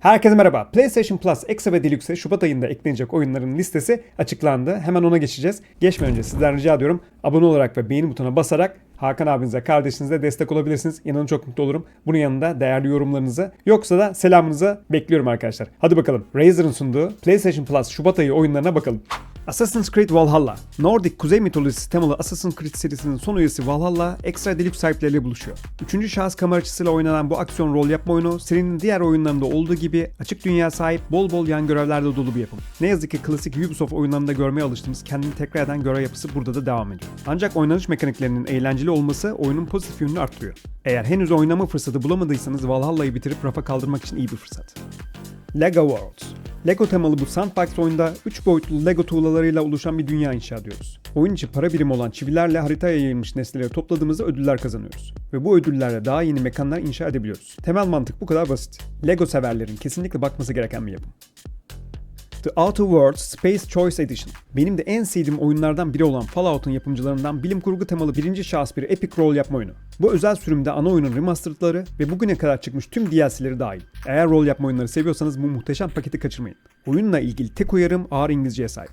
Herkese merhaba. PlayStation Plus Extra ve Deluxe Şubat ayında eklenecek oyunların listesi açıklandı. Hemen ona geçeceğiz. Geçmeden önce sizden rica ediyorum abone olarak ve beğeni butonuna basarak Hakan abinize, kardeşinize destek olabilirsiniz. İnanın çok mutlu olurum. Bunun yanında değerli yorumlarınızı yoksa da selamınızı bekliyorum arkadaşlar. Hadi bakalım. Razer'ın sunduğu PlayStation Plus Şubat ayı oyunlarına bakalım. Assassin's Creed Valhalla. Nordic kuzey mitolojisi temalı Assassin's Creed serisinin son üyesi Valhalla, ekstra deluxe sahipleriyle buluşuyor. Üçüncü şahıs kamera açısıyla oynanan bu aksiyon rol yapma oyunu, serinin diğer oyunlarında olduğu gibi açık dünya sahip, bol bol yan görevlerle dolu bir yapım. Ne yazık ki klasik Ubisoft oyunlarında görmeye alıştığımız kendini tekrar eden görev yapısı burada da devam ediyor. Ancak oynanış mekaniklerinin eğlenceli olması oyunun pozitif yönünü arttırıyor. Eğer henüz oynama fırsatı bulamadıysanız Valhalla'yı bitirip rafa kaldırmak için iyi bir fırsat. Lego Worlds. Lego temalı bu sandbox oyunda 3 boyutlu Lego tuğlalarıyla oluşan bir dünya inşa ediyoruz. Oyun içi para birimi olan çivilerle haritaya yayılmış nesneleri topladığımızda ödüller kazanıyoruz. Ve bu ödüllerle daha yeni mekanlar inşa edebiliyoruz. Temel mantık bu kadar basit. Lego severlerin kesinlikle bakması gereken bir yapım. The Outer Worlds Space Choice Edition. Benim de en sevdiğim oyunlardan biri olan Fallout'un yapımcılarından bilim kurgu temalı birinci şahıs bir epic rol yapma oyunu. Bu özel sürümde ana oyunun remasteredları ve bugüne kadar çıkmış tüm DLC'leri dahil. Eğer rol yapma oyunları seviyorsanız bu muhteşem paketi kaçırmayın. Oyunla ilgili tek uyarım ağır İngilizceye sahip.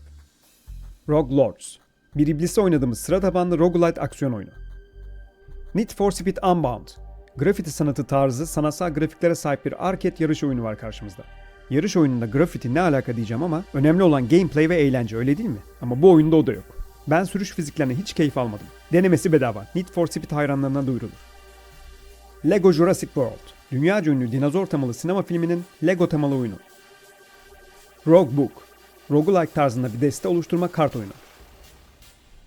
Rogue Lords. Bir iblisi oynadığımız sıra tabanlı roguelite aksiyon oyunu. Need for Speed Unbound. Grafiti sanatı tarzı sanatsal grafiklere sahip bir arcade yarış oyunu var karşımızda. Yarış oyununda grafiti ne alaka diyeceğim ama önemli olan gameplay ve eğlence öyle değil mi? Ama bu oyunda o da yok. Ben sürüş fiziklerine hiç keyif almadım. Denemesi bedava. Need for Speed hayranlarına duyurulur. Lego Jurassic World. Dünyaca ünlü dinozor temalı sinema filminin Lego temalı oyunu. Rogue Book. Roguelike tarzında bir deste oluşturma kart oyunu.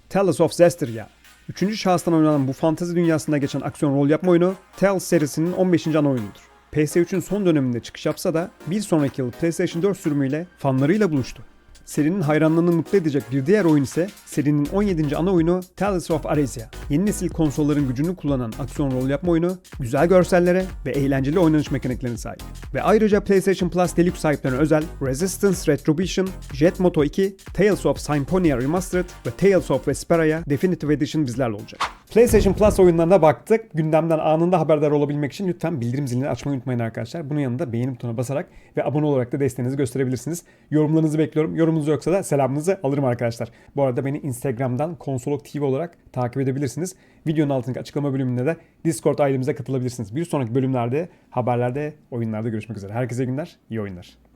Tales of Zestiria. Üçüncü şahıstan oynanan bu fantezi dünyasında geçen aksiyon rol yapma oyunu Tales serisinin 15. ana oyunudur. PS3'ün son döneminde çıkış yapsa da bir sonraki yıl PlayStation 4 sürümüyle fanlarıyla buluştu. Serinin hayranlarını mutlu edecek bir diğer oyun ise serinin 17. ana oyunu Tales of Aresia. Yeni nesil konsolların gücünü kullanan aksiyon rol yapma oyunu, güzel görsellere ve eğlenceli oynanış mekaniklerine sahip. Ve ayrıca PlayStation Plus Deluxe sahiplerine özel Resistance Retribution, Jet Moto 2, Tales of Symphonia Remastered ve Tales of Vesperia Definitive Edition bizlerle olacak. PlayStation Plus oyunlarına baktık. Gündemden anında haberdar olabilmek için lütfen bildirim zilini açmayı unutmayın arkadaşlar. Bunun yanında beğeni butonuna basarak ve abone olarak da desteğinizi gösterebilirsiniz. Yorumlarınızı bekliyorum. Yorumunuz yoksa da selamınızı alırım arkadaşlar. Bu arada beni Instagram'dan Konsolog TV olarak takip edebilirsiniz. Videonun altındaki açıklama bölümünde de Discord ailemize katılabilirsiniz. Bir sonraki bölümlerde, haberlerde, oyunlarda görüşmek üzere. Herkese günler, iyi oyunlar.